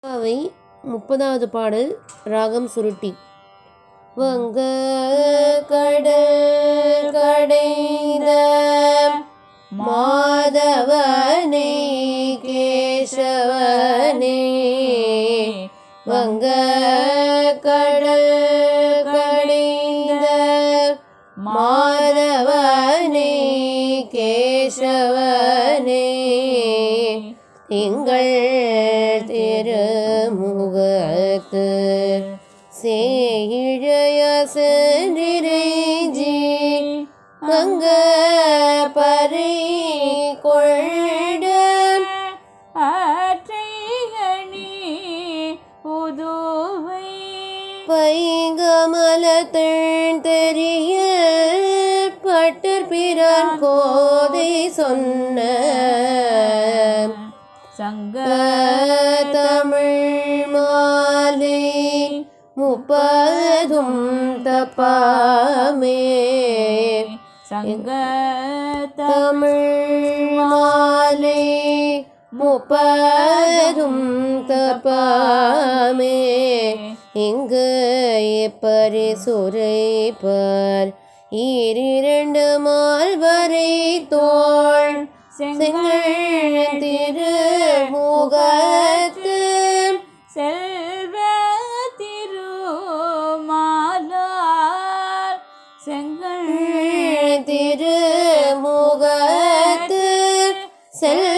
அவை முப்பதாவது பாடல் ராகம் சுருட்டி. வங்க கடல் கடைந்த மாதவனே கேசவனே. வங்க கடல் கடைந்த மாதவனே கேசவனே. எங்கள் திருமுகத்து சேயிழைய சென்றிரைஞ்சி அங்க பறை கொண்ட ஆற்றைகணி உதுவை. பைங்கமலத்தன் தெரிய பட்டர் பிறன் கோதை சொன்ன சங்க தமிழ் மாலை முப்பதும் தப்பாமே சங்க தமிழ் மாலை முப்பதும் தப்பாமே இங்கு எப்பரி சுரைப்பர் ஈரிரண்டு மால் வரை தோள் செங்கல் திரு முகத்து செல்